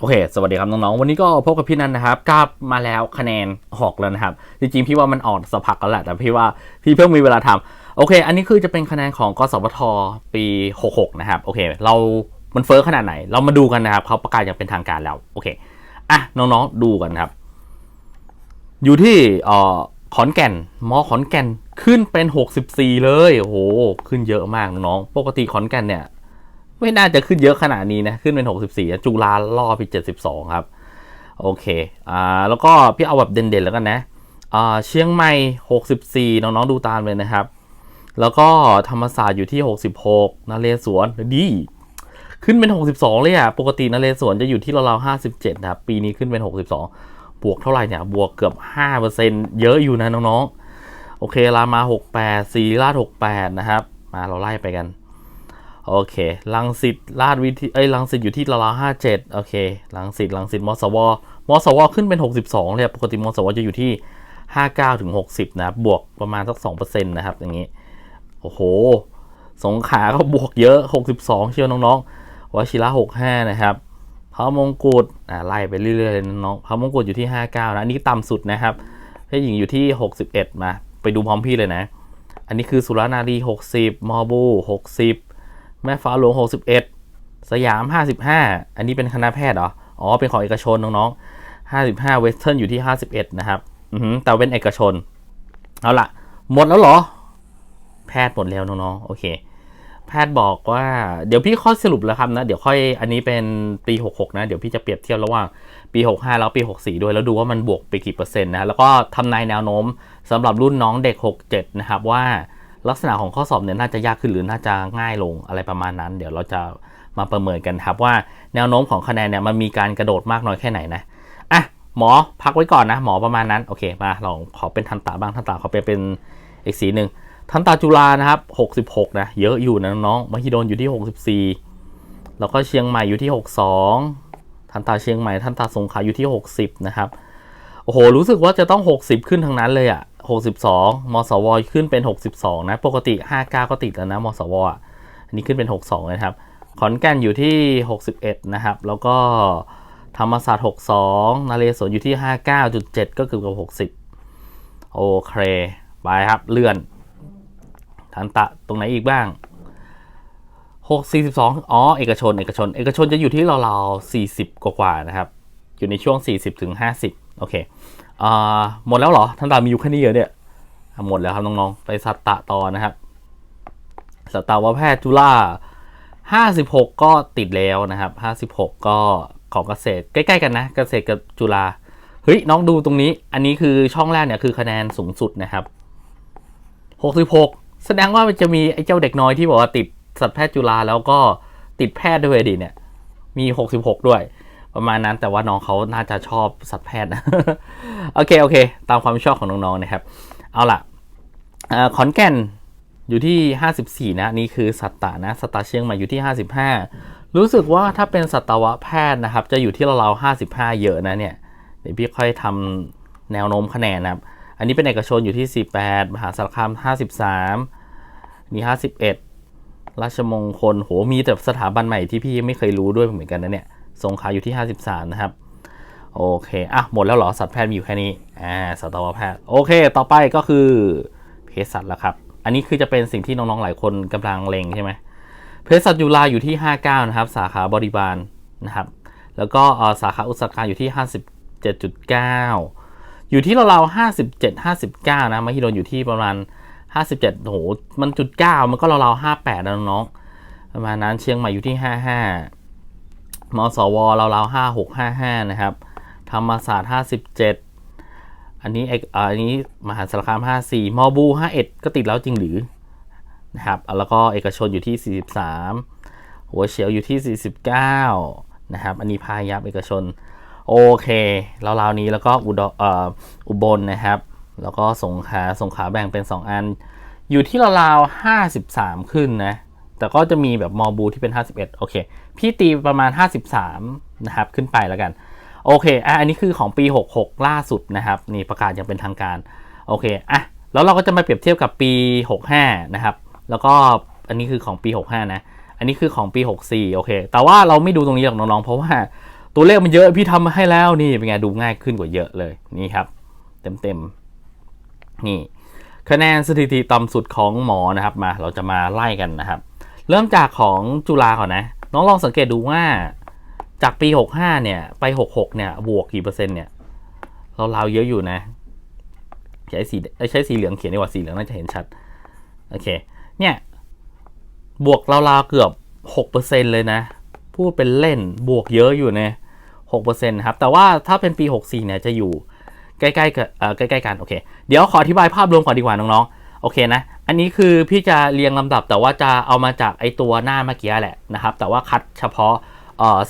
โอเค สวัสดีครับน้องๆ วันนี้ก็พบกับพี่นันนะครับกลับมาแล้วคะแนนออกแล้วนะครับ จริงๆ พี่ว่ามันออกสักพักแล้วแหละ แต่พี่ว่าพี่เพิ่งมีเวลาทำโอเค อันนี้คือจะเป็นคะแนนของกสพทปี 66 นะครับ โอเค เรา มันเฟอ้อขนาดไหน เรามาดูกันนะครับ เขาประกาศอย่างเป็นทางการแล้ว โอเค อะ น้องๆ ดูกันครับ อยู่ที่เอ่อขอนแก่น มอขอนแก่น ขึ้นเป็น 64 เลย โอ้โห ขึ้นเยอะมากน้องๆปกติขอนแก่นเนี่ย ไม่น่าจะขึ้นเยอะขนาดนี้นะ ขึ้นเป็น 64 จุฬาล่อไป 72 ครับ โอเค อ่า แล้วก็พี่เอาแบบเด่นๆแล้วกันนะ อ่า เชียงใหม่ 64 น้องๆดูตามเลยนะครับ แล้วก็ธรรมศาสตร์อยู่ที่ 66นเรศวรดี ขึ้นเป็น 62 เลยอะ ปกตินเรศวรจะอยู่ที่ราวๆ57 นะครับ ปีนี้ขึ้นเป็น 62 บวกเท่าไหร่เนี่ย บวกเกือบ 5%เยอะอยู่นะน้องๆ โอเค รามา 68ศรีราช68 นะครับ มาเราไล่ไปกัน โอเคลังสิตลาดวิธีเอ้ยลังสิตอยู่ที่ราวๆห้าเจ็ดโอเคลังสิตลังสิตมสวมสวขึ้นเป็นหกสิบสองเลยปกติมสวจะอยู่ที่ห้าเก้าถึงหกสิบนะ บวกประมาณสักสองเปอร์เซ็นต์นะครับ อย่างนี้ โอ้โห สงขาก็บวกเยอะหกสิบสองเชียวน้องๆวชิระหกห้านะครับพระมงกุฎอ่าไล่ไปเรื่อยๆเลยน้องๆพระมงกุฎอยู่ที่ห้าเก้านะ อันนี้ต่ำสุดนะครับเพศหญิงอยู่ที่หกสิบเอ็ดมา ไปดูพร้อมพี่เลยนะ อันนี้คือสุรนารีหกสิบมอบูหกสิบ แม่ฟ้าหลวง 61 สยาม 55 อันนี้เป็นคณะแพทย์เหรอ อ๋อ เป็นของเอกชนน้องๆ 55 เวสเทิร์นอยู่ที่ 51 นะครับอืแต่เป็นเอกชน เอาละหมดแล้วเหรอ แพทย์หมดแล้วน้องๆ โอเค แพทย์บอกว่า เดี๋ยวพี่ค่อยสรุปแล้วครับนะ เดี๋ยวค่อย อันนี้เป็นปี 66 นะ เดี๋ยวพี่จะเปรียบเทียบระหว่างปี 65 แล้วปี 64 ด้วย แล้วดูว่ามันบวกไปกี่เปอร์เซ็นต์นะ แล้วก็ทำนายแนวโน้มสำหรับรุ่นน้องเด็ก 67 นะครับว่า ลักษณะของข้อสอบเนี่ยน่าจะยากขึ้นหรือน่าจะง่ายลงอะไรประมาณนั้น เดี๋ยวเราจะมาประเมินกันครับว่าแนวโน้มของคะแนนเนี่ยมันมีการกระโดดมากน้อยแค่ไหนนะอะหมอพักไว้ก่อนนะ หมอประมาณนั้นโอเคมาลองขอเป็นทันตาบ้างทันตาขอเป็นเป็นอีกสีหนึ่งทันตาจุฬานะครับ66นะเยอะอยู่นะน้องมหิดลอยู่ที่ 64 แล้วก็เชียงใหม่อยู่ที่ 62 ทันตาเชียงใหม่ทันตาสงขลาอยู่ที่ 60 นะครับโอ้โหรู้สึกว่าจะต้อง 60 ขึ้นทั้งนั้นเลยอะ่ะ 62 มสว ขึ้นเป็น 62 นะ ปกติ 59 ก็ติดแล้วนะ มสวอะอันนี้ขึ้นเป็น 62เลยครับ ขอนแก่นอยู่ที่ 61 นะครับ แล้วก็ธรรมศาสตร์ 62นาเรศวรอยู่ที่ 59.7 ก็เกือบกับ 60 โอเค ไปครับ เลื่อน ทันตะ ตรงไหนอีกบ้าง 6 42 อ๋อ เอกชน เอกชน เอกชนจะอยู่ที่ราวๆ40 กว่าๆนะครับ อยู่ในช่วง 40ถึง50 โอเค อ่าหมดแล้วเหรอทันตามีอยู่แค่นี้เหรอเนี่ยหมดแล้วครับน้องๆ ไปสัตตะต่อนะครับ สัตวแพทย์จุฬา56ก็ติดแล้วนะครับ56ก็ของเกษตรใกล้ๆกันนะ เกษตรกับจุฬาเฮ้ยน้องดูตรงนี้ อันนี้คือช่องแรกเนี่ยคือคะแนนสูงสุดนะครับ66แสดงว่ามันจะมีไอ้เจ้าเด็กน้อยที่บอกว่าติดสัตวแพทย์จุฬาแล้วก็ติดแพทย์ด้วยดิเนี่ย มี66ด้วย ประมาณนั้นแต่ว่าน้องเขาน่าจะชอบสัตวแพทย์นะโอเคโอเค ตามความชอบของน้องๆนะครับ เอาล่ะอขอนแก่นอยู่ที่ 54 นะนี่คือสัตตานะสัตตาเชียงใหม่อยู่ที่ 55 รู้สึกว่าถ้าเป็นสัตวแพทย์นะครับ จะอยู่ที่ราวๆ55 เยอะนะเนี่ยเดี๋ยวพี่ค่อยทำแนวโน้มคะแนนนะครับ อันนี้เป็นเอกชนอยู่ที่ 48 มหาสารคาม 53นี่51 ราชมงคลโหมีแต่สถาบันใหม่ที่พี่ไม่เคยรู้ด้วยเหมือนกันนะเนี่ย สงขาอยู่ที่ 53 นะครับ โอเค อะ หมดแล้วเหรอ สัตวแพทย์มีอยู่แค่นี้ อ่า สัตวแพทย์ โอเค ต่อไปก็คือเภสัชแล้วครับ อันนี้คือจะเป็นสิ่งที่น้องๆ หลายคนกำลังเล็งใช่ไหมเภสัชจุฬาอยู่ที่ 59 นะครับ สาขาบริบาลนะครับ แล้วก็สาขาอุตสาหการอยู่ที่ 57.9 อยู่ที่เราวๆ57 59 นะมหิดลอยู่ที่ประมาณ 57โห มันจุด9มันก็เราวๆ58นะน้องๆประมาณนั้น เชียงใหม่อยู่ที่ 55 มสวเราเราห้าหกห้าห้านะครับ ธรรมศาสตร์ห้าสิบเจ็ดอันนี้เอกอันนี้มหาสารคามห้าสี่มอบูห้าเอ็ดก็ติดแล้วจริงหรือนะครับ แล้วก็เอกชนอยู่ที่สี่สิบสามหัวเฉียวอยู่ที่สี่สิบเก้านะครับ อันนี้พายัพเอกชน โอเคเราราวนี้แล้วก็อุดออุบลนะครับ แล้วก็สงขาสงขาแบ่งเป็น 2 อัน อยู่ที่ราวๆ53 ขึ้นนะ แต่ก็จะมีแบบมอบูที่เป็น 51 โอเค พี่ตีประมาณ 53 นะครับ ขึ้นไปแล้วกัน โอเค อะ อันนี้คือของปี 66 ล่าสุดนะครับ นี่ประกาศอย่างเป็นทางการ โอเค อะ แล้วเราก็จะมาเปรียบเทียบกับปี 65 นะครับ แล้วก็อันนี้คือของปี 65 นะ อันนี้คือของปี 64 โอเค แต่ว่าเราไม่ดูตรงนี้หรอกน้องๆ เพราะว่าตัวเลขมันเยอะ พี่ทำมาให้แล้ว นี่เป็นไง ดูง่ายขึ้นกว่าเยอะเลย นี่ครับ เต็มเต็มๆนี่ คะแนนสถิติต่ำสุดของหมอนะครับ มา เราจะมาไล่กันนะครับ เริ่มจากของจุฬาก่อนนะ น้องลองสังเกตดูว่าจากปี 65 เนี่ย ไป 66 เนี่ย บวกกี่เปอร์เซ็นต์เนี่ย เราเราเยอะอยู่นะ ใช้สีใช้สีเหลืองเขียนดีกว่าสีเหลืองน่าจะเห็นชัด โอเค เนี่ย บวกเราวๆเกือบ6%เปอร์เซ็นต์เลยนะ พูดเป็นเล่นบวกเยอะอยู่นะ6%ครับ แต่ว่าถ้าเป็นปี 64 เนี่ย จะอยู่ใกล้ๆกับใกล้ๆกัน โอเค เดี๋ยวขออธิบายภาพรวมก่อนดีกว่าน้องๆ โอเคนะ อันนี้คือพี่จะเรียงลำดับแต่ว่าจะเอามาจากไอตัวหน้าเมื่อกี้แหละนะครับ แต่ว่าคัดเฉพาะ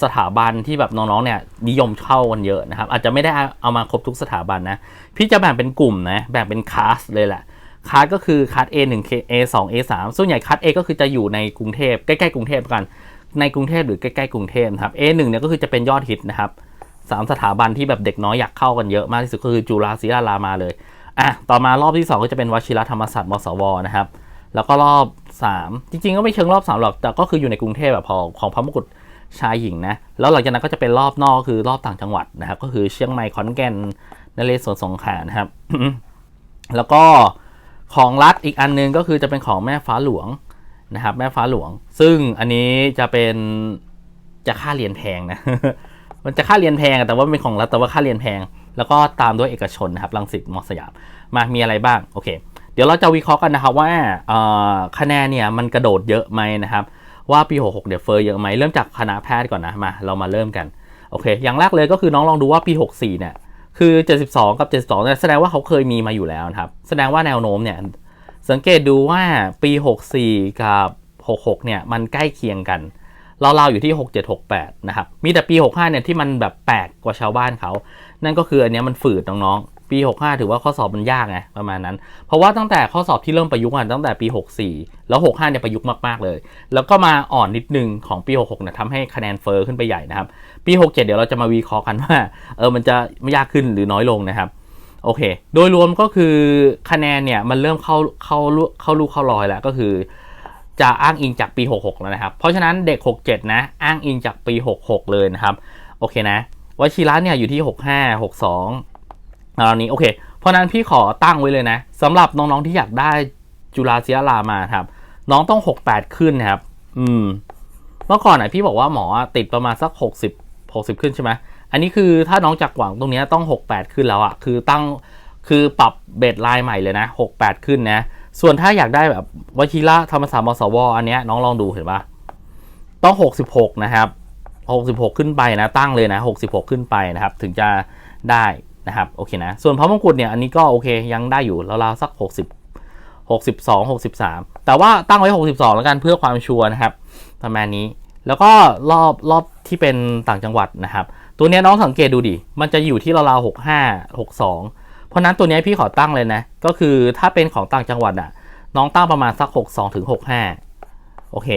สถาบันที่แบบน้องๆเนี่ยนิยมเข้ากันเยอะนะครับ อาจจะไม่ได้เอามาครบทุกสถาบันนะ พี่จะแบ่งเป็นกลุ่มนะแบ่งเป็นคลาสเลยแหละคลาสก็คือคลาส A 1 A 2 A 3 ส่วนใหญ่คลาส A ก็คือจะอยู่ในกรุงเทพใกล้ๆกรุงเทพกัน ในกรุงเทพหรือใกล้ๆกรุงเทพนะครับ A 1 เนี่ยก็คือจะเป็นยอดฮิตนะครับสามสถาบันที่แบบเด็กน้อยอยากเข้ากันเยอะมากที่สุดก็คือจุฬาศรีรามาเลย อะต่อมารอบที่ 2 ก็จะเป็นวชิรธรรมศาสตร์มศวนะครับ แล้วก็รอบ 3 จริง ๆ ก็ไม่เชิงรอบ3หรอกแต่ก็คืออยู่ในกรุงเทพแบบพอของพระมงกุฎชายหญิงนะแล้วหลังจากนั้นก็จะเป็นรอบนอกคือรอบต่างจังหวัดนะครับ ก็คือเชียงใหม่ขอนแก่นนเรศวรสงขลานะครับ แล้วก็ของรัฐอีกอันนึงก็คือจะเป็นของแม่ฟ้าหลวงนะครับ แม่ฟ้าหลวง ซึ่งอันนี้จะเป็นจะค่าเรียนแพงนะมันจะค่าเรียนแพงแต่ว่าเป็นของรัฐแต่ว่าค่าเรียนแพง แล้วก็ตามด้วยเอกชนนะครับรังสิตมอสยามมามีอะไรบ้างโอเค เดี๋ยวเราจะวิเคราะห์กันนะครับว่าคะแนนเนี่ยมันกระโดดเยอะไหมนะครับ ว่าปี 66 เดี๋ยวเฟอร์เยอะไหมเริ่มจากคณะแพทย์ก่อนนะมาเรามาเริ่มกันโอเค อย่างแรกเลยก็คือน้องลองดูว่าปี 64 เนี่ยคือ 72 กับ 72เนี่ยแสดงว่าเขาเคยมีมาอยู่แล้วนะครับ แสดงว่าแนวโน้มเนี่ยสังเกตดูว่าปี 64 กับ 66 เนี่ยมันใกล้เคียงกัน ราๆอยู่ที่ 6768 นะครับ มีแต่ปี 65 เนี่ยที่มันแบบแปลกกว่าชาวบ้านเขา นั่นก็คืออันเนี้ยมันฝืดน้องๆ ปี 65 ถือว่าข้อสอบมันยากไงประมาณนั้น เพราะว่าตั้งแต่ข้อสอบที่เริ่มประยุกต์อะตั้งแต่ปี 64 แล้ว 65 เนี่ยประยุกต์มากๆเลย แล้วก็มาอ่อนนิดนึงของปี 66 เนี่ยทำให้คะแนนเฟอร์ขึ้นไปใหญ่นะครับ ปี 67 เดี๋ยวเราจะมาวิเคราะห์กันว่า เออ มันจะยากขึ้นหรือน้อยลงนะครับโอเค โดยรวมก็คือคะแนนเนี่ยมันเริ่มเข้าเข้าลูเข้าลูกเข้ารอยแล้วก็คือ จะอ้างอิงจากปี 66 แล้วนะครับ เพราะฉะนั้นเด็ก 67 นะ อ้างอิงจากปี 66 เลยนะครับ โอเคนะวชิระเนี่ยอยู่ที่ 65 62ตอนนี้โอเค เพราะนั้นพี่ขอตั้งไว้เลยนะสำหรับน้องๆที่อยากได้จุฬาศิลามาครับ น้องต้อง 68 ขึ้นนะครับ อืม เมื่อก่อนอะพี่บอกว่าหมอติดประมาณสัก 60 60 ขึ้นใช่ไหมอันนี้คือถ้าน้องจากหวังตรงนี้ต้อง 68 ขึ้นแล้วอะคือตั้งคือปรับเบสไลน์ใหม่เลยนะ 68 ขึ้นนะ ส่วนถ้าอยากได้แบบวชิระธรรมศาสตร์มศวอันเนี้ยน้องลองดูเห็นปะต้อง 66 นะครับ 66 ขึ้นไปนะตั้งเลยนะ 66 ขึ้นไปนะครับ ถึงจะได้นะครับโอเคนะส่วนพระมงกุฎเนี่ยอันนี้ก็โอเคยังได้อยู่ราวๆสัก 60 62 63 แต่ว่าตั้งไว้ 62 แล้วกันเพื่อความชัวร์นะครับประมาณนี้แล้วก็รอบรอบที่เป็นต่างจังหวัดนะครับ ตัวนี้น้องสังเกตดูดิ มันจะอยู่ที่ราวๆ65 62 เพราะนั้นตัวนี้พี่ขอตั้งเลยนะ ก็คือถ้าเป็นของต่างจังหวัดอะน้องตั้งประมาณสัก 62ถึง65 โอเค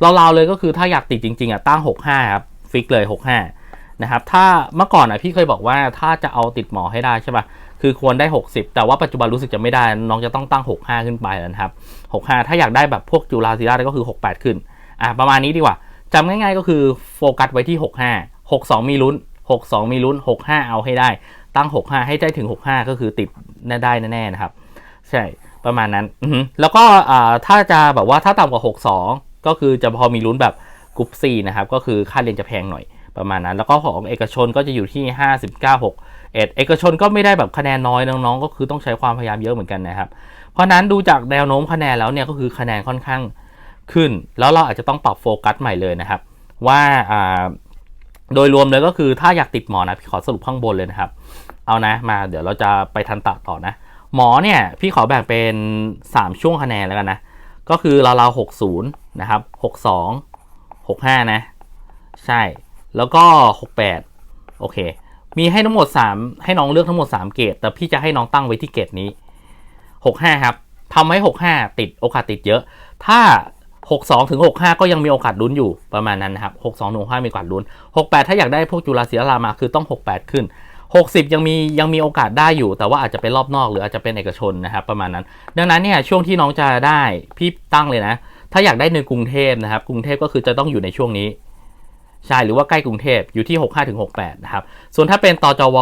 เราๆเลยก็คือถ้าอยากติดจริงๆอะตั้ง 65 ครับ ฟิกเลย 65 นะครับ ถ้าเมื่อก่อนอะพี่เคยบอกว่าถ้าจะเอาติดหมอให้ได้ใช่ป่ะ คือควรได้ 60 แต่ว่าปัจจุบันรู้สึกจะไม่ได้ น้องจะต้องตั้ง 65 ขึ้นไปแล้วครับ 65 ถ้าอยากได้แบบพวกจุฬาศิลาก็คือ 68 ขึ้น อะประมาณนี้ดีกว่าจำง่ายๆก็คือโฟกัสไว้ที่ 65 62 มีลุ้น 62 มีลุ้น 65 เอาให้ได้ ตั้ง 65 ให้ได้ถึง 65 ก็คือติดได้แน่ๆนะครับ ใช่ประมาณนั้นแล้วก็ถ้าจะแบบว่าถ้าต่ำกว่า 62 ก็คือจะพอมีลุ้นแบบกรุ๊ป C นะครับ ก็คือค่าเรียนจะแพงหน่อยประมาณนั้น แล้วก็ของเอกชนก็จะอยู่ที่ 59 6เอ็ดเอกชนก็ไม่ได้แบบคะแนนน้อยน้องๆ ก็คือต้องใช้ความพยายามเยอะเหมือนกันนะครับ เพราะนั้นดูจากแนวโน้มคะแนนแล้วเนี่ยก็คือคะแนนค่อนข้างขึ้น แล้วเราอาจจะต้องปรับโฟกัสใหม่เลยนะครับ ว่าอ่าโดยรวมเลยก็คือถ้าอยากติดหมอนะพี่ขอสรุปข้างบนเลยนะครับ เอานะมาเดี๋ยวเราจะไปทันตะต่อนะ หมอเนี่ยพี่ขอแบ่งเป็น 3 ช่วงคะแนนแล้วกันนะ ก็คือเราเราหกศูนย์นะครับหกสองหกห้านะ ใช่แล้วก็หกแปดโอเค มีให้ทั้งหมด 3 ให้น้องเลือกทั้งหมด 3 เกรดแต่พี่จะให้น้องตั้งไว้ที่เกรดนี้65ครับทำให้65 ติดโอกาสติดเยอะ ถ้า 62ถึง65 ก็ยังมีโอกาสลุ้นอยู่ประมาณนั้นนะครับ62ถึง65มีโอกาสลุ้น 68 ถ้าอยากได้พวกจุฬาศิลามาคือต้อง 68 ขึ้น 60 ยังมียังมีโอกาสได้อยู่ แต่ว่าอาจจะเป็นรอบนอกหรืออาจจะเป็นเอกชนนะครับประมาณนั้น ดังนั้นเนี่ยช่วงที่น้องจะได้พี่ตั้งเลยนะ ถ้าอยากได้ในกรุงเทพนะครับ กรุงเทพก็คือจะต้องอยู่ในช่วงนี้ใช่หรือว่าใกล้กรุงเทพอยู่ที่ 65ถึง68นะครับส่วนถ้าเป็นตจว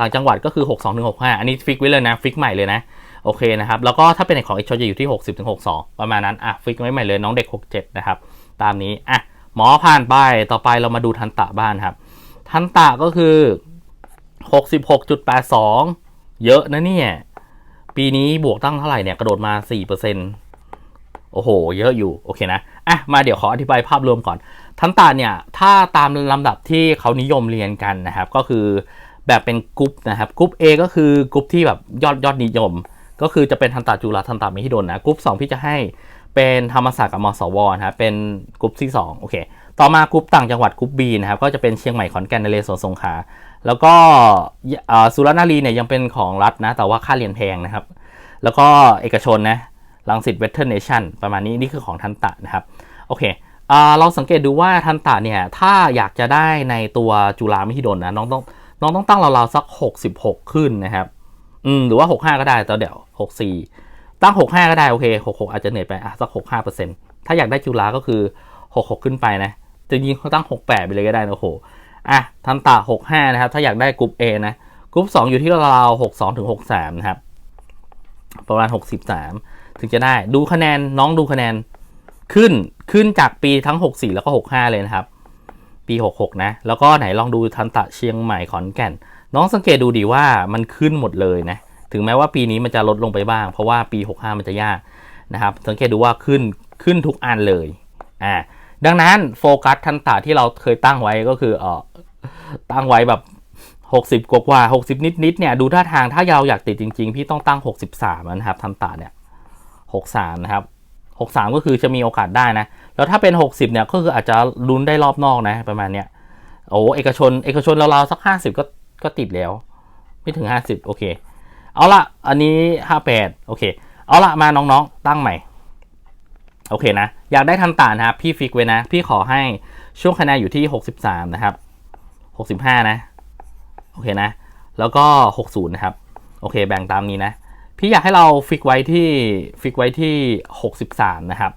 ต่างจังหวัดก็คือ 62ถึง65 อันนี้ฟิกไว้เลยนะฟิกใหม่เลยนะโอเคนะครับแล้วก็ถ้าเป็นของเอกชนจะอยู่ที่ 60ถึง62 ประมาณนั้นอะฟิกไว้ใหม่เลยน้องเด็ก 67 นะครับตามนี้อะหมอผ่านไปต่อไปเรามาดูทันตะบ้านครับ ทันตะก็คือ 66.82 เยอะนะเนี่ย ปีนี้บวกตั้งเท่าไหร่เนี่ย กระโดดมา 4%โอ้โห เยอะอยู่ โอเคนะ อะ มาเดี๋ยวขออธิบายภาพรวมก่อน ทันตะเนี่ย ถ้าตามลำดับที่เขานิยมเรียนกันนะครับ ก็คือแบบเป็นกรุ๊ปนะครับ กรุ๊ป A ก็คือกรุ๊ปที่แบบยอดยอดนิยม ก็คือจะเป็นทันตะจุฬาทันตะมหิดลนะ กรุ๊ป2พี่จะให้เป็นธรรมศาสตร์กับมศวนะครับ เป็นกรุ๊ปที่ 2 โอเค ต่อมากรุ๊ปต่างจังหวัดกรุ๊ป B นะครับ ก็จะเป็นเชียงใหม่ขอนแก่นนเรศวรสงขลา แล้วก็สุรนารีเนี่ยยังเป็นของรัฐนะ แต่ว่าค่าเรียนแพงนะครับ แล้วก็เอกชนนะลังสิตเวสเทิร์นเนชั่นประมาณนี้นี่คือของทันตะนะครับ โอเคเราสังเกตดูว่าทันตะเนี่ย ถ้าอยากจะได้ในตัวจุฬามหิดลนะน้องต้องน้องต้องตั้งราวๆสัก 66 ขึ้นนะครับ อืมหรือว่า 65 ก็ได้แต่เดี๋ยว 64 ตั้ง 65 ก็ได้ โอเค 66 อาจจะเหนื่อยไปอะสัก 65%ถ้าอยากได้จุฬาก็คือ 66 ขึ้นไปนะจะยิงเขาตั้ง 68 ไปเลยก็ได้นะโอ้โห อะทันตะ65 นะครับ ถ้าอยากได้กรุ๊ป A นะกรุ๊ป2อยู่ที่ราวๆ62ถึง63 นะครับ ประมาณ 63 ถึงจะได้ดูคะแนนน้องดูคะแนนขึ้นขึ้นจากปีทั้ง 64 แล้วก็ 65 เลยนะครับ ปี 66 นะ แล้วก็ไหนลองดูทันตะเชียงใหม่ขอนแก่น น้องสังเกตดูดีว่ามันขึ้นหมดเลยนะ ถึงแม้ว่าปีนี้มันจะลดลงไปบ้าง เพราะว่าปี 65 มันจะยากนะครับ สังเกตดูว่าขึ้นขึ้นทุกอันเลย อ่า ดังนั้นโฟกัสทันตะที่เราเคยตั้งไว้ก็คือเออ ตั้งไว้แบบ 60 กว่ากว่า60 นิดนิดเนี่ย ดูท่าทางถ้าเราอยากติดจริง ๆ พี่ต้องตั้ง 63 นะครับทันตะเนี่ย 63 นะครับ 63 ก็คือจะมีโอกาสได้นะ แล้วถ้าเป็น 60 เนี่ย ก็คืออาจจะลุ้นได้รอบนอกนะ ประมาณเนี้ย โอ้เอกชน เอกชนเราๆสัก 50 ก็ก็ติดแล้ว ไม่ถึง 50 โอเค เอาละอันนี้ 58 โอเค เอาละมาน้องๆ ตั้งใหม่ โอเคนะ อยากได้ทันตานะครับ พี่ฟิกไว้นะ พี่ขอให้ช่วงคะแนนอยู่ที่ 63 นะครับ 65 นะ โอเคนะ แล้วก็ 60 นะครับ โอเค แบ่งตามนี้นะ พี่อยากให้เราฟิกไว้ที่ฟิกไว้ที่ 63 นะครับ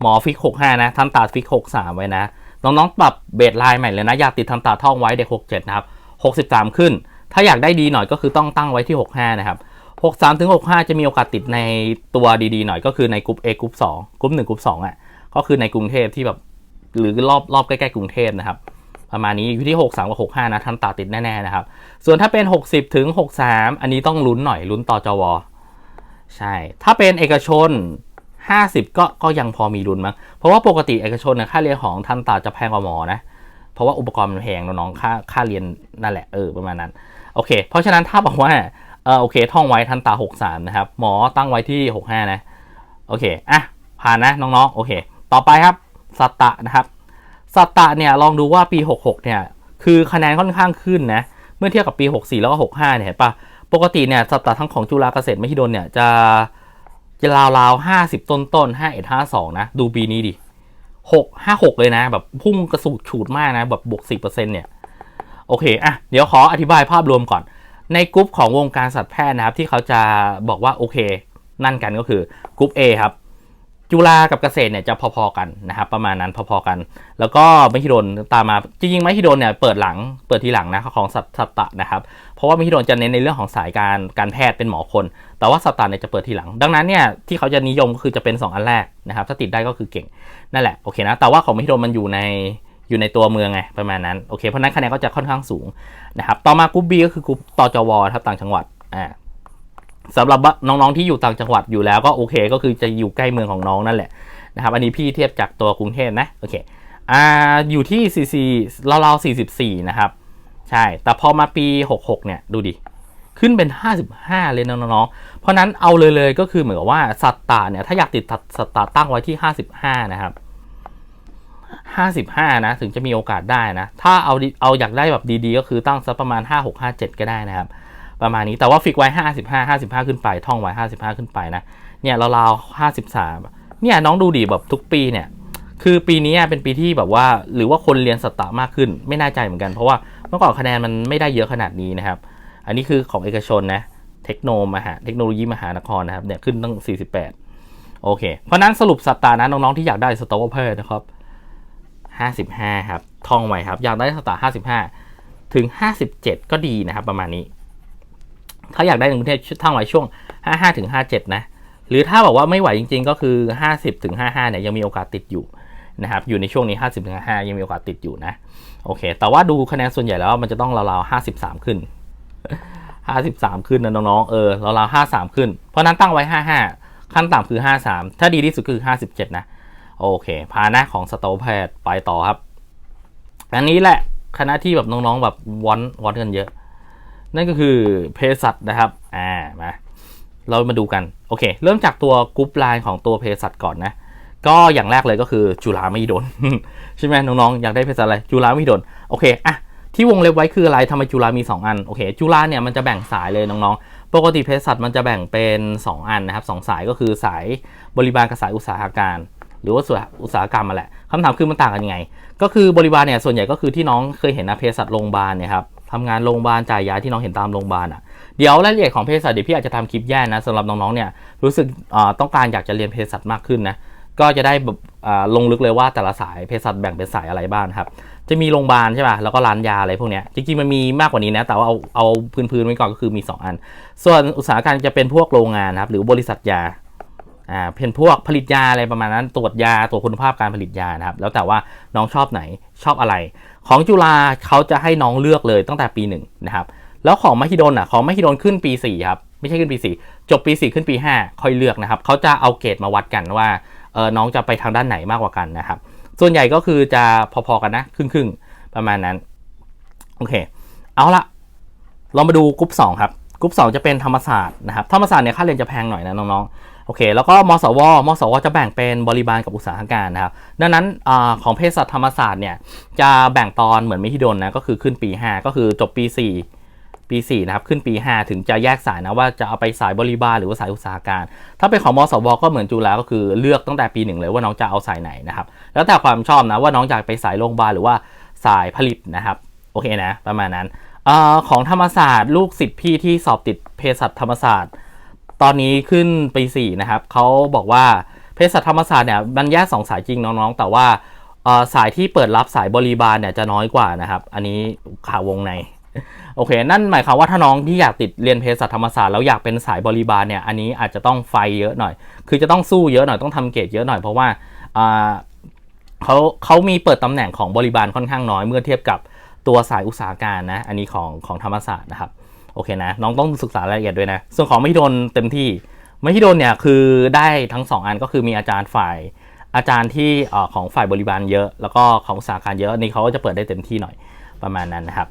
หมอฟิก 65 นะทันตาฟิก 63 ไว้นะ น้องๆ ปรับเบสไลน์ใหม่เลยนะ อยากติดทันตาท่องไว้เด็ก 67 นะครับ 63 ขึ้น ถ้าอยากได้ดีหน่อยก็คือต้องตั้งไว้ที่ 65 นะครับ 63ถึง65 จะมีโอกาสติดในตัวดีๆ หน่อยก็คือในกลุ่ม A กลุ่ม2กลุ่ม1กลุ่ม2อะ ก็คือในกรุงเทพที่แบบหรือรอบรอบใกล้ๆกรุงเทพนะครับ ประมาณนี้อยู่ที่ 63 กับ 65 นะทันตาติดแน่ๆนะครับ ส่วนถ้าเป็น 60 ถึง 63 อันนี้ต้องลุ้นหน่อยลุ้นต่อจวใช่ ถ้าเป็นเอกชน 50 ก็ก็ยังพอมีลุ้นมั้งเพราะว่าปกติเอกชนเนี่ยค่าเรียนของทันตาจะแพงกว่าหมอนะ เพราะว่าอุปกรณ์มันแพงน้องๆค่าค่าเรียนนั่นแหละเออประมาณนั้นโอเค เพราะฉะนั้นถ้าบอกว่าเออโอเค ท่องไว้ทันตา 63 นะครับ หมอตั้งไว้ที่ 65 นะ โอเค อะ ผ่านนะ น้อง ๆ โอเค ต่อไปครับ สัตตะนะครับ สัตตะเนี่ยลองดูว่าปี 66 เนี่ย คือคะแนนค่อนข้างขึ้นนะ เมื่อเทียบกับปี 64 แล้วก็ 65 เนี่ยเห็นปะปกติเนี่ยสัตตะทั้งของจุฬาเกษตรมหิดลเนี่ยจะจะราวๆ50ต้นต้นๆ51 52นะ ดูปีนี้ดิ6 56เลยนะ แบบพุ่งกระสูดฉูดมากนะ แบบบวก10%เนี่ย โอเค อะ เดี๋ยวขออธิบายภาพรวมก่อน ในกลุ่มของวงการสัตวแพทย์นะครับ ที่เขาจะบอกว่า โอเค นั่นกันก็คือกลุ่ม A ครับ จุฬากับเกษตรเนี่ยจะพอๆกันนะครับประมาณนั้นพอๆกัน แล้วก็มหิดลตามมาจริงๆมหิดลเนี่ยเปิดหลังเปิดทีหลังนะของสัตสัตะนะครับ เพราะว่ามหิดลจะเน้นในเรื่องของสายการการแพทย์เป็นหมอคน แต่ว่าสัตตะเนี่ยจะเปิดทีหลัง ดังนั้นเนี่ยที่เขาจะนิยมก็คือจะเป็น 2 อันแรกนะครับถ้าติดได้ก็คือเก่งนั่นแหละโอเคนะแต่ว่าของมหิดลมันอยู่ในอยู่ในตัวเมืองไงประมาณนั้นโอเคเพราะนั้นคะแนนก็จะค่อนข้างสูงนะครับต่อมากรุ๊ป B ก็คือกรุ๊ปตจวครับต่างจังหวัดอ่า สำหรับน้องๆที่อยู่ต่างจังหวัดอยู่แล้วก็โอเค ก็คือจะอยู่ใกล้เมืองของน้องนั่นแหละนะครับอันนี้พี่เทียบจากตัวกรุงเทพนะโอเคอ่าอยู่ที่ CC ราวๆ44 นะครับ ใช่ แต่พอมาปี 66 เนี่ย ดูดิ ขึ้นเป็น 55 เลยนะน้องๆเพราะนั้นเอาเลยเลยก็คือเหมือนกับว่าสัตตาเนี่ย ถ้าอยากติดสัตตาตั้งไว้ที่ 55 นะครับ 55 นะ ถึงจะมีโอกาสได้นะ ถ้าเอาเอาอยากได้แบบดีๆ ก็คือตั้งสักประมาณ 56 57 ก็ได้นะครับ ประมาณนี้แต่ว่าฟิกไว้ 55 55 ขึ้นไป ท่องไว้ 55 ขึ้นไปนะเนี่ยราวๆ53 เนี่ยน้องดูดีแบบทุกปีเนี่ยคือปีนี้เป็นปีที่แบบว่าหรือว่าคนเรียนสตะมากขึ้นไม่แน่ใจเหมือนกันเพราะว่าเมื่อก่อนคะแนนมันไม่ได้เยอะขนาดนี้นะครับ อันนี้คือของเอกชนนะเทคโนมหาเทคโนโลยีมหานครนะครับเนี่ยขึ้นตั้ง 48 โอเค เพราะนั้นสรุปสตตานะน้องๆที่อยากได้สตวเพศนะครับ 55 ครับท่องไว้ครับ อยากได้สตาร์55 ถึง 57 ก็ดีนะครับประมาณนี้ ถ้าอยากได้ในกรุงเทพท่องไว้ช่วง 55ถึง57 นะ หรือถ้าบอกว่าไม่ไหวจริง ๆ ก็คือ 50ถึง55 เนี่ยยังมีโอกาสติดอยู่นะครับอยู่ในช่วงนี้ 50ถึง55 ยังมีโอกาสติดอยู่นะโอเค แต่ว่าดูคะแนนส่วนใหญ่แล้วมันจะต้องราวๆ53 ขึ้น 53 ขึ้นนะน้องๆเออราวๆ53 ขึ้น เพราะนั้นตั้งไว้ 55 ขั้นต่ำคือ 53 ถ้าดีที่สุดคือ 57 นะโอเค พาหนะของสตแพทย์ไปต่อครับ อันนี้แหละคณะที่แบบน้องๆแบบวอนวอนกันเยอะ นั่นก็คือเภสัชนะครับ อ่า มา เรามาดูกัน โอเค เริ่มจากตัวกรุ๊ปไลน์ของตัวเภสัชก่อนนะ ก็อย่างแรกเลยก็คือจุฬาไมหิดลใช่ไหมน้องๆ อยากได้เภสัชอะไร จุฬาไมหิดลโอเค อะ ที่วงเล็บไว้คืออะไรทำไมจุฬามี 2 อัน โอเค จุฬาเนี่ยมันจะแบ่งสายเลยน้องๆ ปกติเภสัชมันจะแบ่งเป็น 2 อันนะครับสองสายก็คือสายบริบาลกับสายอุตสาหการหรือว่าส่วนอุตสาหกรรมมาแหละคำถามคือมันต่างกันยังไง ก็คือบริบาลเนี่ยส่วนใหญ่ก็คือที่น้องเคยเห็นนะเภสัชโรงพยาบาลเนี่ยครับ ทำงานโรงพยาบาลจ่ายยาที่น้องเห็นตามโรงพยาบาลอะเดี๋ยวรายละเอียดของเภสัชเดี๋ยวพี่อาจจะทำคลิปแยกนะสำหรับน้องๆเนี่ยรู้สึกต้องการอยากจะเรียนเภสัชมากขึ้นนะก็จะได้แบบลงลึกเลยว่าแต่ละสายเภสัชแบ่งเป็นสายอะไรบ้างครับจะมีโรงพยาบาลใช่ป่ะแล้วก็ร้านยาอะไรพวกเนี้ยจริงๆมันมีมากกว่านี้นะ แต่ว่าเอาเอาพื้นๆไว้ก่อนก็คือมี 2 อัน ส่วนอุตสาหการมจะเป็นพวกโรงงานครับหรือบริษัทยา อ่าเป็นพวกผลิตยาอะไรประมาณนั้น ตรวจยาตรวจคุณภาพการผลิตยานะครับ แล้วแต่ว่าน้องชอบไหนชอบอะไร ของจุฬาเขาจะให้น้องเลือกเลยตั้งแต่ปีหนึ่งนะครับแล้วของมหิดลอะของมหิดลขึ้นปี4ครับไม่ใช่ขึ้นปี 4 จบปี 4 ขึ้นปี 5 ค่อยเลือกนะครับเขาจะเอาเกรดมาวัดกันว่าเออน้องจะไปทางด้านไหนมากกว่ากันนะครับ ส่วนใหญ่ก็คือจะพอๆกันนะครึ่งๆประมาณนั้นโอเค เอาละเรามาดูกรุ๊ป2ครับกรุ๊ป2จะเป็นธรรมศาสตร์นะครับธรรมศาสตร์เนี่ยค่าเรียนจะแพงหน่อยนะน้องๆ โอเค แล้วก็มสวมสวจะแบ่งเป็นบริบาลกับอุตสาหการนะครับ ดังนั้นอของเภสัชธรรมศาสตร์เนี่ยจะแบ่งตอนเหมือนมหิดลนะก็คือขึ้นปี 5 ก็คือจบปี 4 ปี4นะครับขึ้นปี 5 ถึงจะแยกสายนะว่าจะเอาไปสายบริบาลหรือว่าสายอุตสาหการ ถ้าเป็นของมสวก็เหมือนจุฬาก็คือเลือกตั้งแต่ปีหนึ่งเลยว่าน้องจะเอาสายไหนนะครับ แล้วแต่ความชอบนะว่าน้องอยากไปสายโรงพยาบาลหรือว่าสายผลิตนะครับโอเคนะประมาณนั้นอของธรรมศาสตร์ลูกศิษย์พี่ที่สอบติดเภสัชธรรมศาสตร์ ตอนนี้ขึ้นปี4นะครับเขาบอกว่าเภสัชธรรมศาสตร์เนี่ยมันแยกสองสายจริงน้องๆ แต่ว่าสายที่เปิดรับสายบริบาลเนี่ยจะน้อยกว่านะครับ อันนี้ข่าววงในโอเค นั่นหมายความว่าถ้าน้องที่อยากติดเรียนเภสัชธรรมศาสตร์แล้วอยากเป็นสายบริบาลเนี่ย อันนี้อาจจะต้องไฟเยอะหน่อย คือจะต้องสู้เยอะหน่อย ต้องทำเกรดเยอะหน่อย เพราะว่าอ่าเขาเขามีเปิดตำแหน่งของบริบาลค่อนข้างน้อยเมื่อเทียบกับตัวสายอุตสาหการนะ อันนี้ของของธรรมศาสตร์นะครับ โอเคนะ น้องต้องศึกษารายละเอียดด้วยนะ ส่วนของมหิดลเต็มที่มหิดลเนี่ยคือได้ทั้ง 2 อันก็คือมีอาจารย์ฝ่าย อาจารย์ที่อของฝ่ายบริบาลเยอะ แล้วก็ของอุตสาหการเยอะนนี่เขาก็จะเปิดได้เต็มที่หน่อยประมาณนั้นนะครับ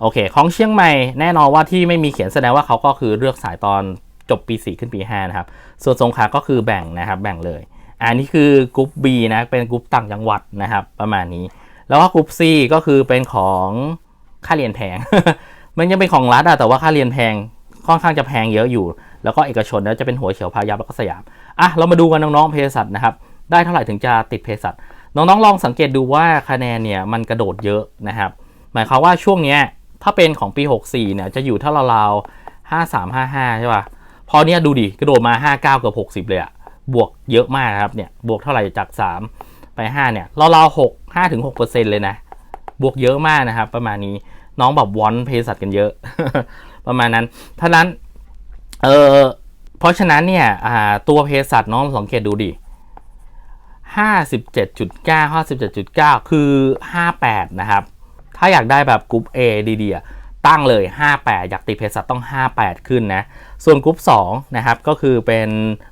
โอเค ของเชียงใหม่แน่นอนว่าที่ไม่มีเขียนแสดงว่าเขาก็คือเลือกสายตอนจบปี 4 ขึ้นปี 5 นะครับ ส่วนสงขลาก็คือแบ่งนะครับแบ่งเลยอันนี้คือกรุ๊ป B นะเป็นกรุ๊ปต่างจังหวัดนะครับประมาณนี้ แล้วก็กรุ๊ป C ก็คือเป็นของค่าเรียนแพง มันยังเป็นของรัฐอะแต่ว่าค่าเรียนแพงค่อนข้างจะแพงเยอะอยู่ แล้วก็เอกชนแล้วจะเป็นหัวเฉียวพายัพแล้วก็สยามอะเรามาดูกันน้องๆเภสัชนะครับได้เท่าไหร่ถึงจะติดเภสัชน้องๆลองสังเกตดูว่าคะแนนเนี่ยมันกระโดดเยอะนะครับ หมายความว่าช่วงเนี้ยถ้าเป็นของปี 64เนี่ยจะอยู่เท่าราวๆ53 55 ใช่ป่ะพอเนี้ยดูดิกระโดดมา 59เกือบ60 เลยอะบวกเยอะมากครับเนี่ยบวกเท่าไหร่จาก 3 ไป 5 เนี่ยราวๆ6 5ถึง6%เลยนะ บวกเยอะมากนะครับ ประมาณนี้ น้องแบบวอนเภสัชกันเยอะ ประมาณนั้นท่านั้นเออเพราะฉะนั้นเนี่ยตัวเภสัชน้องสังเกตดูดิ57.9 57.9คือ58นะครับ ถ้าอยากได้แบบกรุ๊ป A ดีๆตั้งเลย 58 อยากติดเภสัชต้อง 58 ขึ้นนะ ส่วนกรุ๊ป2นะครับ ก็คือเป็น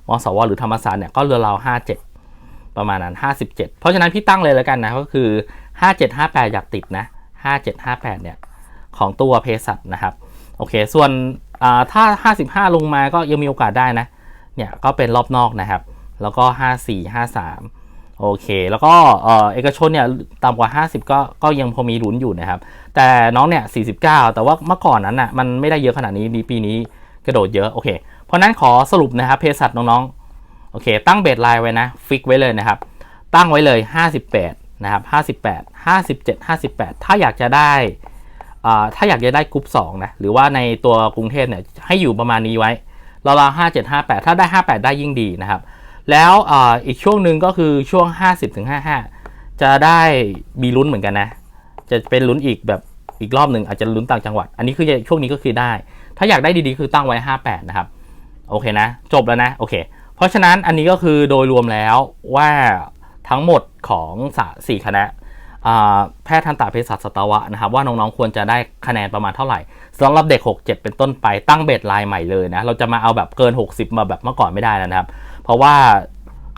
มสว หรือธรรมศาสตร์เนี่ย ก็เรือเรา57 ประมาณนั้น 57 เพราะฉะนั้นพี่ตั้งเลยแล้วกันนะ ก็คือ 57 58 อยากติดนะ 57 58 เนี่ย ของตัวเภสัชนะครับโอเค ส่วนอ่าถ้า 55 ลงมาก็ยังมีโอกาสได้นะ เนี่ยก็เป็นรอบนอกนะครับ แล้วก็ 54 53 โอเค แล้วก็เอเอกชนเนี่ยต่ำกว่า 50 ก็ก็ยังพอมีลุ้นอยู่นะครับ แต่น้องเนี่ย 49 แต่ว่าเมื่อก่อนนั้นน่ะมันไม่ได้เยอะขนาดนี้ดีปีนี้กระโดดเยอะโอเค เพราะนั้นขอสรุปนะครับเภสัชน้องๆ โอเค ตั้งเบสไลน์ไว้นะ ฟิกไว้เลยนะครับ ตั้งไว้เลย 58 นะครับ 58 57 58 ถ้าอยากจะได้ ถ้าอยากจะได้กรุ๊ป2นะหรือว่าในตัวกรุงเทพเนี่ยให้อยู่ประมาณนี้ไว้เราเราห้าเจ็ดห้าแปดถ้าได้ห้าแปดได้ยิ่งดีนะครับ แล้วออีกช่วงหนึ่งก็คือช่วง50ถึง55จะได้มีลุ้นเหมือนกันนะ จะเป็นลุ้นอีกแบบอีกรอบหนึ่งอาจจะลุ้นต่างจังหวัด อันนี้คือช่วงนี้ก็คือได้ ถ้าอยากได้ดีๆ คือตั้งไว้ 58 นะครับ โอเคนะ จบแล้วนะ โอเค เพราะฉะนั้นอันนี้ก็คือโดยรวมแล้วว่าทั้งหมดของสสี่คณะ แพทย์ทันตเภสัชสัตวะนะครับว่าน้องๆควรจะได้คะแนนประมาณเท่าไหร่สำหรับเด็ก 6 7 เป็นต้นไปตั้งเบสไลน์ใหม่เลยนะเราจะมาเอาแบบเกิน 60 มาแบบเมื่อก่อนไม่ได้แล้วนะครับ เพราะว่า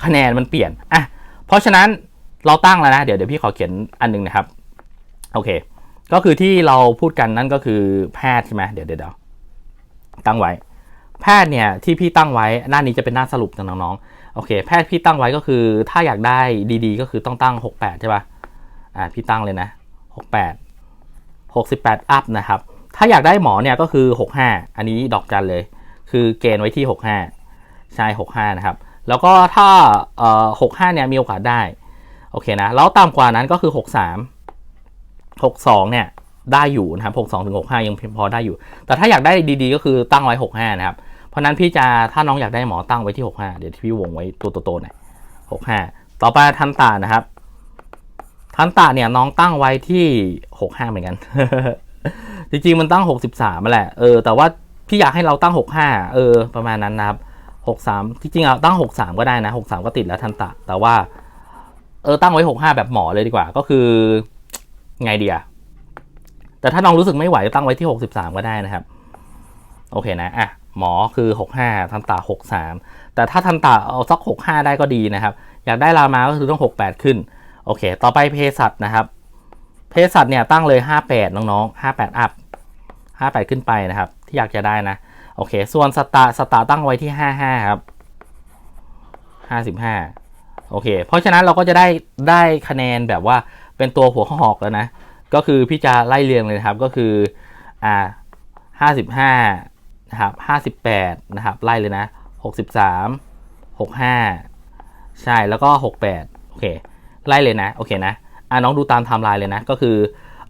คะแนนมันเปลี่ยนอะเพราะฉะนั้นเราตั้งแล้วนะเดี๋ยวเดี๋ยวพี่ขอเขียนอันหนึงนะครับโอเค ก็คือที่เราพูดกันนั่นก็คือแพทย์ใช่ไหมเดี๋ยวเดี๋ยวตั้งไว้ แพทย์เนี่ยที่พี่ตั้งไว้หน้านี้จะเป็นหน้าสรุปจากน้องๆโอเค แพทย์พี่ตั้งไว้ก็คือถ้าอยากได้ดีๆ ก็คือต้องตั้ง 68 ใช่ปะ อ่าพี่ตั้งเลยนะ 68 68 อัพนะครับ ถ้าอยากได้หมอเนี่ยก็คือ 65 อันนี้ดอกจันเลย คือเกณฑ์ไว้ที่ 65 ใช่ 65 นะครับ แล้วก็ถ้าเอ่อ65 เนี่ยมีโอกาสได้ โอเคนะ แล้วต่ำกว่านั้นก็คือ 63 62 เนี่ยได้อยู่นะครับ62ถึง65 ยังเพียงพอได้อยู่ แต่ถ้าอยากได้ดีๆ ก็คือตั้งไว้ 65 นะครับ เพราะฉะนั้นพี่จะถ้าน้องอยากได้หมอตั้งไว้ที่ 65 เดี๋ยวพี่วงไว้ตัวโตๆหน่อย65 ต่อไปทันตานะครับ ทันตาเนี่ยน้องตั้งไว้ที่ 65 เหมือนกัน จริงๆ มันตั้ง 63มาแหละ เออ แต่ว่าพี่อยากให้เราตั้ง 65 เออ ประมาณนั้นนะครับ 63 จริงๆอะตั้ง 63 ก็ได้นะ 63 ก็ติดแล้วทันตะ แต่ว่า เออ ตั้งไว้ 65 แบบหมอเลยดีกว่า ก็คือ ไงเดีอะแต่ถ้าน้องรู้สึกไม่ไหวตั้งไว้ที่ 63 ก็ได้นะครับ โอเคนะ อะ หมอคือ 65 ทันตะ 63 แต่ถ้าทันตะเอาสัก 65 ได้ก็ดีนะครับ อยากได้รามาก็คือต้อง 68 ขึ้น โอเค ต่อไปเภสัชนะครับเภสัชเนี่ยตั้งเลย 58 น้องๆ 58 อัพ 58 ขึ้นไปนะครับ ที่อยากจะได้นะ โอเค ส่วนสตาสตาตั้งไว้ที่ 55 ครับ 55 โอเค เพราะฉะนั้นเราก็จะได้ได้คะแนนแบบว่าเป็นตัวหัวหอกแล้วนะ ก็คือพี่จะไล่เรียงเลยครับ ก็คือ อ่า 55 นะครับ 58 นะครับ ไล่เลยนะ 63 65 ใช่ แล้วก็ 68 โอเค ไล่เลยนะ โอเคนะอ่าน้องดูตามไทม์ไลน์เลยนะ ก็คือ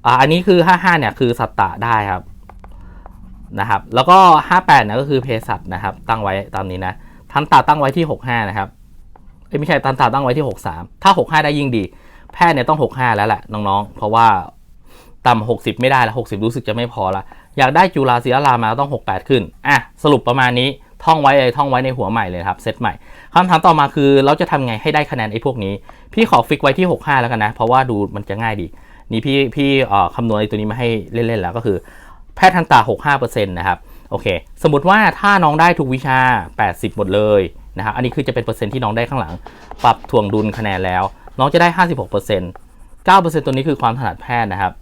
อ่าอันนี้คือ 55 เนี่ยคือสัตตะได้ครับนะครับ แล้วก็ 58เนี่ยก็คือเภสัชนะครับ ตั้งไว้ตามนี้นะ ทันตาตั้งไว้ที่ 65 นะครับไม่ใช่ทันตาตั้งไว้ที่ 63 ถ้า 65 ได้ยิ่งดี แพทย์เนี่ยต้อง 65 แล้วแหละน้องๆ เพราะว่าต่ำ60 ไม่ได้แล้ว60 รู้สึกจะไม่พอละ อยากได้จุฬาศิลามาต้อง 68 ขึ้น อะ สรุปประมาณนี้ ท่องไว้เลยท่องไว้ในหัวใหม่เลยครับ เซตใหม่คำถามต่อมาคือเราจะทำไงให้ได้คะแนนไอ้พวกนี้ พี่ขอฟิกไว้ที่ 65 แล้วกันนะ เพราะว่าดูมันจะง่ายดี นี่พี่พี่คำนวณไอ้ตัวนี้มาให้เล่นๆแล้วก็คือ แพทย์ทันตา 65%นะครับโอเค สมมติว่าถ้าน้องได้ทุกวิชา 80 หมดเลยนะครับอันนี้คือจะเป็นเปอร์เซ็นต์ที่น้องได้ข้างหลัง ปรับถ่วงดุลคะแนนแล้ว น้องจะได้ 56% 9%ตัวนี้คือความถนัดแพทย์นะครับ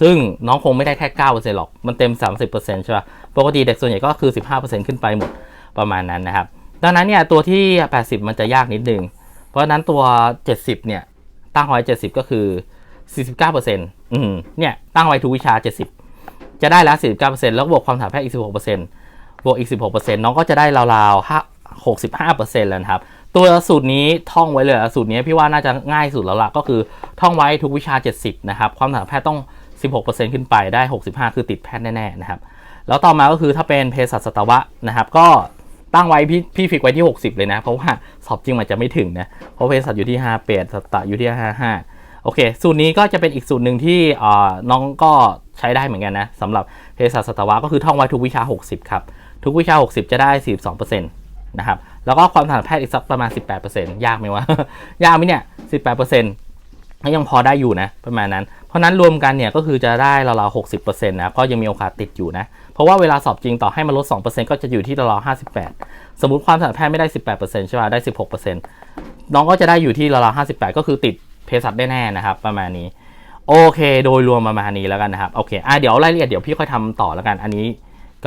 ซึ่งน้องคงไม่ได้แค่ 9%หรอก มันเต็ม 30%ใช่ป่ะ ปกติเด็กส่วนใหญ่ก็คือ 15%ขึ้นไปหมดประมาณนั้นนะครับ ดังนั้นเนี่ยตัวที่ 80 มันจะยากนิดนึง เพราะฉะนั้นตัว 70 เนี่ย ตั้งไว้ 70 ก็คือ 49%อืมเนี่ย ตั้งไว้ทุกวิชา 70 จะได้แล้ว 49%แล้วบวกความถนัดแพทย์อีก 16%บวกอีก 16%น้องก็จะได้ราวๆ5 65%แล้วครับ ตัวสูตรนี้ท่องไว้เลยสูตรนี้พี่ว่าน่าจะง่ายสุดแล้วล่ะก็คือท่องไว้ทุกวิชา 70 นะครับ ความถนัดแพทย์ต้อง 16%ขึ้นไปได้ 65 คือติดแพทย์แน่ๆนะครับแล้วต่อมาก็คือถ้าเป็นเภสัชสัตวะนะครับ ก็ ตั้งไว้พี่พี่ฟิกไว้ที่ 60 เลยนะ เพราะว่าสอบจริงมันจะไม่ถึงนะ เพราะเภสัชอยู่ที่ 58สัตตะอยู่ที่ 55 โอเค สูตรนี้ก็จะเป็นอีกสูตรหนึ่งที่อ่าน้องก็ใช้ได้เหมือนกันนะสำหรับเภสัชสัตวะก็คือท่องไว้ทุกวิชา 60 ครับ ทุกวิชา 60 จะได้ 42%นะครับ แล้วก็ความถนัดแพทย์อีกสักประมาณ 18%ยากไหมวะ ยากไหมเนี่ย 18%ก็ ยังพอได้อยู่นะประมาณนั้น เพราะนั้นรวมกันเนี่ยก็คือจะได้ราวๆ60%นต์นะก็ยังมีโอกาสติดอยู่นะ เพราะว่าเวลาสอบจริงต่อให้มันลด2%ก็จะอยู่ที่ราวๆ58สมมติความถนัดแพทย์ไม่ได้18%ใช่ป่ะได้16%น้องก็จะได้อยู่ที่ราวๆ58ก็คือติดเภสัชได้แน่นะครับ ประมาณนี้ โอเค โดยรวมประมาณนี้แล้วกันนะครับโอเคอะเดี๋ยวรายละเอียดเดี๋ยวพี่ค่อยทำต่อแล้วกันอันนี้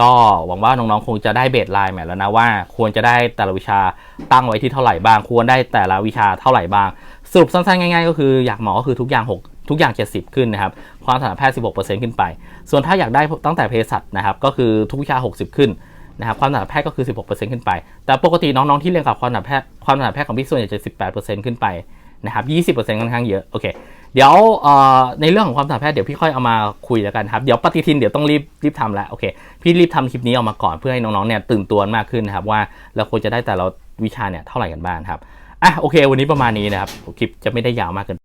ก็หวังว่าน้องๆคงจะได้เบสไลน์แมแล้วนะว่า ควรจะได้แต่ละวิชาตั้งไว้ที่เท่าไหร่บ้าง ควรได้แต่ละวิชาเท่าไหร่บ้าง สรุปสั้นๆง่ายๆ ก็คืออยากหมอก็คือทุกอย่าง 6 ทุกอย่าง 70 ขึ้นนะครับ ความถนัดแพทย์ 16%ขึ้นไป ส่วนถ้าอยากได้ตั้งแต่เภสัชนะครับ ก็คือทุกวิชา 60 ขึ้นนะครับ ความถนัดแพทย์ก็คือ 16%ขึ้นไป แต่ปกติน้องๆที่เรียนกับความถนัดแพทย์ ความถนัดแพทย์ของพี่ส่วนใหญ่จะ 18%ขึ้นไปนะครับ 20%ค่อนข้างเยอะ โอเค เดี๋ยวในเรื่องของความถนัดแพทย์เดี๋ยวพี่ค่อยเอามาคุยแล้วกันครับ เดี๋ยวปฏิทินเดี๋ยวต้องรีบรีบทำแล้ว โอเค พี่รีบทำคลิปนี้ออกมาก่อนเพื่อให้น้องๆเนี่ยตื่นตัวมากขึ้นนะครับว่าเราควรจะได้แต่ละวิชาเนี่ยเท่าไหร่กันบ้างครับ อะโอเค วันนี้ประมาณนี้นะครับคลิปจะไม่ได้ยาวมากเกิน